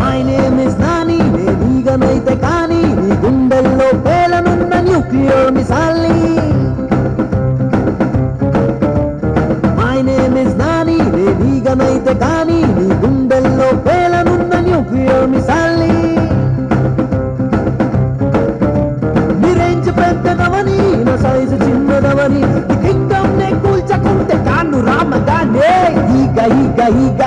My name is Nani నేనీగనైతే కానీ నీ ఈగ ఈగ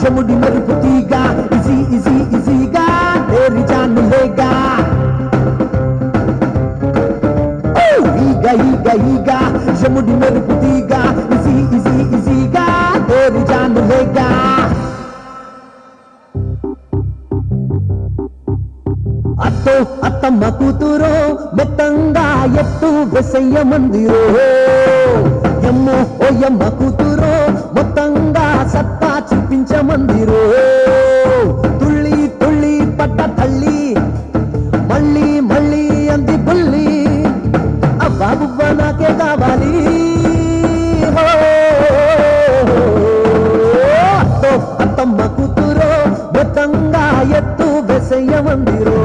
శముడి మెరుపు తీగ ఇజీ ఇజీ ఇజీగా తేరి జాను లేగా ఓ! ఈగ ఈగ ఈగ శముడి మెరుపు తీగ ఇజీ ఇజీ ఇజీగా తేరి జాను లేగా అత్తో అత్తమ్మ కూతురో మెత్తంగా ఎత్తు వెసయ్య మందిరో ఎమ్మో ఓ యమ్మ కూతురో మొత్తంగా సత్తా చూపించమందిరో తుళ్ళి తుళ్ళి పడ్డ తల్లి మళ్ళీ మళ్ళీ అంది బుల్లి అబ్బా బుబ్బ నాకే కావాలి హో! అత్తో అత్తమ్మ కూతురో మొత్తంగా ఎత్తు వెసయ్య మందిరో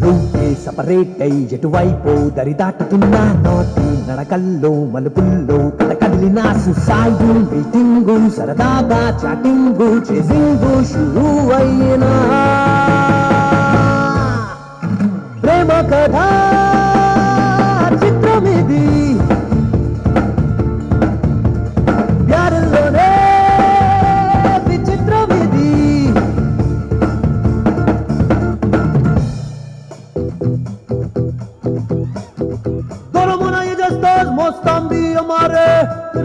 రూటే సపరేట్ అయి ఎటువైపో దరి దాటుతున్నా నోటి నడకల్లో మలుపుల్లో కథ కదిలిన సుసాయు మీటింగు సరదాగా చాటింగు చేసింగు షురు అయినా ప్రేమ కథ.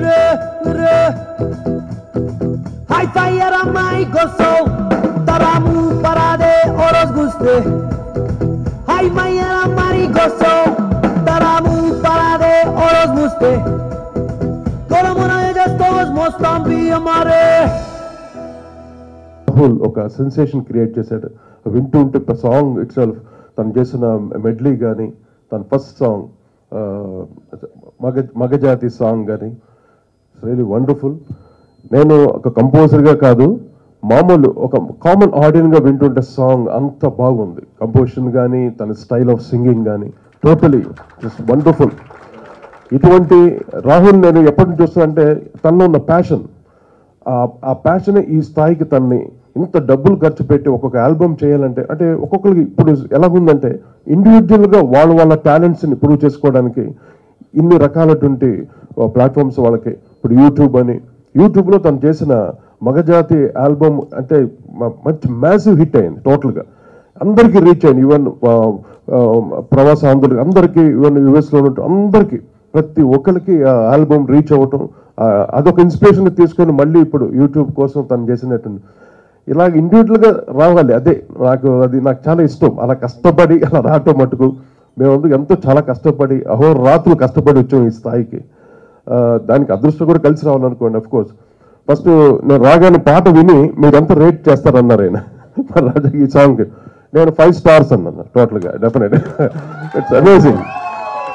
re re Hay fire a my gozo Taramu para de oros guste Hay fire a my gozo Taramu para de oros guste Doromuna y ya estás mostrando amare Rahul ఒక sensation create చేశాడు వింటూ ఉంటే song it self తను చేసిన medley కానీ తన first song మగ మగజాతి సాంగ్ కానీ రియలీ వండర్ఫుల్ నేను ఒక కంపోజర్గా కాదు మామూలు ఒక కామన్ ఆడియన్గా వింటుంటే సాంగ్ అంత బాగుంది. కంపోజిషన్ కానీ తన స్టైల్ ఆఫ్ సింగింగ్ కానీ టోటలీ జస్ట్ వండర్ఫుల్ ఇటువంటి రాహుల్ నేను ఎప్పటి నుంచి చూస్తానంటే అంటే తనలో ఉన్న ప్యాషన్ ఆ ప్యాషన్ ఈ స్థాయికి తన్ని ఇంత డబ్బులు ఖర్చు పెట్టి ఒక్కొక్క ఆల్బమ్ చేయాలంటే అంటే ఒక్కొక్కరికి ఇప్పుడు ఎలాగుందంటే ఇండివిజువల్గా వాళ్ళ వాళ్ళ టాలెంట్స్ని ప్రూవ్ చేసుకోవడానికి ఇన్ని రకాలటువంటి ప్లాట్ఫామ్స్ వాళ్ళకి. ఇప్పుడు యూట్యూబ్ అని. యూట్యూబ్లో తను చేసిన మగజాతి ఆల్బమ్ అంటే మంచి మ్యాసివ్ హిట్ అయింది టోటల్గా అందరికీ రీచ్ అయింది. ఈవెన్ ప్రవాస ఆంధ్రులకి అందరికీ ఈవెన్ యుఎస్లో ఉన్న అందరికీ. ప్రతి ఒక్కరికి ఆ ఆల్బమ్ రీచ్ అవ్వటం అదొక ఇన్స్పిరేషన్ తీసుకొని మళ్ళీ ఇప్పుడు యూట్యూబ్ కోసం తను చేసినట్టుంది. ఇలా ఇండివిజువల్గా రావాలి. అదే నాకు అది నాకు చాలా ఇష్టం. అలా కష్టపడి అలా రావటం మటుకు. మేము ఎంతో చాలా కష్టపడి అహోరాత్రులు కష్టపడి వచ్చాం ఈ స్థాయికి. దానికి అదృష్టం కూడా కలిసి రావాలనుకోండి అఫ్ కోర్స్ ఫస్ట్ నేను రాగానే పాట విని మీరంతా రేట్ చేస్తారన్నారు ఆయన. రాజా ఈ సాంగ్ నేను ఫైవ్ స్టార్స్ అన్నాను టోటల్గా డెఫినెట్ ఇట్స్ అమేజింగ్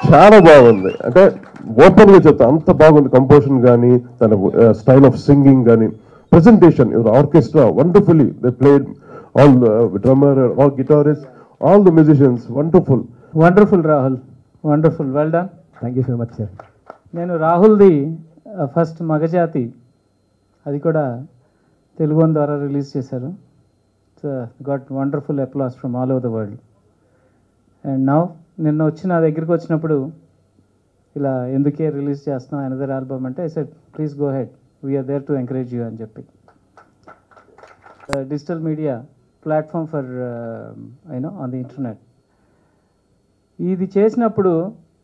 చాలా బాగుంది. అంటే ఓపెన్గా చెప్తా అంత బాగుంది కంపోజిషన్ కానీ తన స్టైల్ ఆఫ్ సింగింగ్ కానీ presentation orchestra wonderfully they played all drummer all guitarist all the musicians wonderful wonderful Rahul wonderful well done thank you so much sir నేను రాహుల్ది ఫస్ట్ మగజాతి. అది కూడా తెలుగు ద్వారా రిలీజ్ చేశారు. Got wonderful applause from all over the world and now నిన్న వచ్చి నా దగ్గరికి వచ్చినప్పుడు ఇలా ఎందుకే రిలీజ్ చేస్తున్నాం అనదర్ ఆల్బమ్ అంటే I said please go ahead we are there to encourage you అని చెప్పి. Digital media platform for you know on the internet ఇది చేసినప్పుడు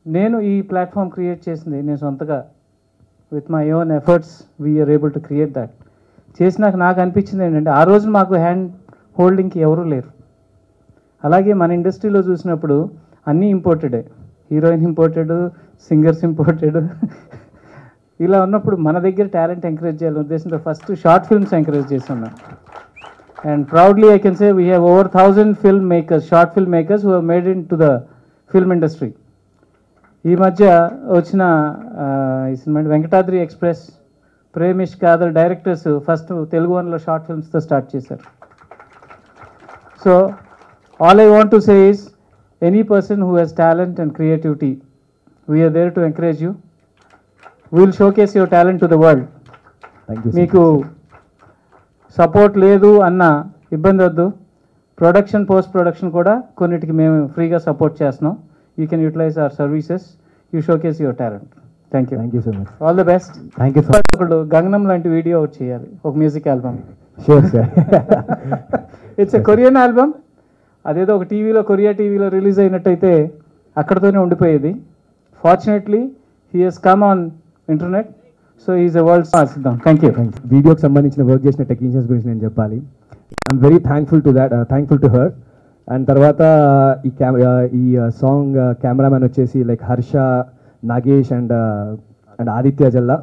నేను ఈ ప్లాట్ఫామ్ క్రియేట్ చేసింది నేను సొంతగా with my own efforts we are able to create that చేసినాక నాకు అనిపించింది ఏంటంటే ఆ రోజు మాకు హ్యాండ్ హోల్డింగ్కి ఎవరూ లేరు. అలాగే మన ఇండస్ట్రీలో చూసినప్పుడు అన్నీ ఇంపోర్టెడే హీరోయిన్ ఇంపోర్టెడ్ సింగర్స్ ఇంపోర్టెడ్ ఇలా ఉన్నప్పుడు మన దగ్గర టాలెంట్ ఎంకరేజ్ చేయాలని ఉద్దేశంతో ఫస్ట్ షార్ట్ ఫిల్మ్స్ ఎంకరేజ్ చేస్తున్నాం. And proudly I can say we have over thousand film makers short film makers who made into the film industry. ఈ మధ్య వచ్చిన ఈ సినిమా? వెంకటాద్రి ఎక్స్ప్రెస్ ప్రేమిష్ కాదర్ డైరెక్టర్స్ ఫస్ట్ తెలుగు వన్లో షార్ట్ ఫిల్మ్స్తో స్టార్ట్ చేశారు. So all I want to say is any person who has talent and creativity we are there to encourage you. Will showcase your talent to the world. మీకు support లేదు అన్న ఇబ్బంది వద్దు. Production post production కూడా కొన్నిటికి మేము ఫ్రీగా support చేస్తున్నాం. You can utilize our services you showcase your talent thank you thank you so much all the best thank you ఒకడు గంగనం లాంటి వీడియో ఒకటి చేయాలి. ఒక music album sure sir it's a Korean album అదేదో ఒక టీవీలో Korea టీవీలో release అయినట్టయితే అక్కడతోనే ఉండిపోయేది. Fortunately he has come on internet so is a world thank you వీడియోకి సంబంధించిన వర్క్ చేసిన టెక్నీషియన్స్ గురించి నేను చెప్పాలి. I'm very thankful to that thankful to her and తర్వాత ఈ క్యామ్ ఈ సాంగ్ కెమెరామెన్ వచ్చేసి like Harsha Nagesh and and Aditya Jalla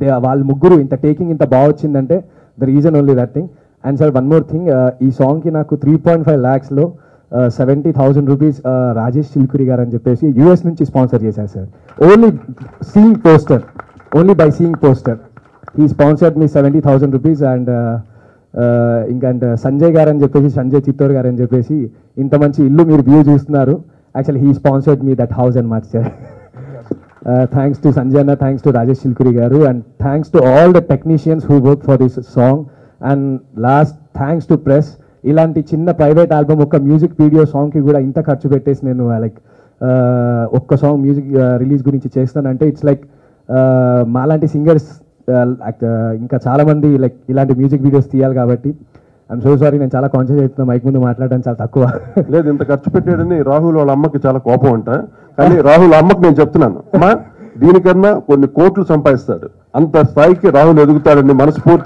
they వాళ్ళ ముగ్గురు ఇంత టేకింగ్ ఇంత బాగా వచ్చిందంటే the reason only that thing and sir one more thing ఈ సాంగ్కి నాకు three point five ల్యాక్స్లో seventy thousand rupees Rajesh Chilkuri garu అని చెప్పేసి యూఎస్ నుంచి స్పాన్సర్ చేశారు sir only seeing poster only by seeing poster ఈ sponsored me seventy thousand rupees and ఇంకా and Sanjay garu అని చెప్పేసి సంజయ్ చిత్తూర్ గారు అని చెప్పేసి ఇంత మంచి ఇల్లు మీరు వ్యూ చూస్తున్నారు. Actual he sponsored me that house అనమాట సార్ థ్యాంక్స్ టు సంజయ్ అన్న thanks to Rajesh Chilkuri garu and thanks to all the technicians who work for this song and last thanks to press ఇలాంటి చిన్న private album ఒక music video సాంగ్కి కూడా ఇంత ఖర్చు పెట్టేసి నేను uh, లైక్ uh, ఒక్క సాంగ్ మ్యూజిక్ రిలీజ్ గురించి చేస్తానంటే ఇట్స్ లైక్ uh, మాలాంటి సింగర్స్ Uh, ఇంకా చాలా మంది లైక్ ఇలాంటి మ్యూజిక్ వీడియోస్ తీయాలి కాబట్టి ఐఎమ్ సో సారీ నేను చాలా కాన్షియస్ అవుతున్నా మైక్ ముందు మాట్లాడడం చాలా తక్కువ. లేదు ఇంత ఖర్చు పెట్టాడని రాహుల్ వాళ్ళ అమ్మకి చాలా కోపం అంట. కానీ రాహుల్ అమ్మకి నేను చెప్తున్నాను అమ్మా దీనికన్నా కొన్ని కోట్లు సంపాదిస్తాడు. అంత స్థాయికి రాహుల్ ఎదుగుతాడని మనస్ఫూర్తి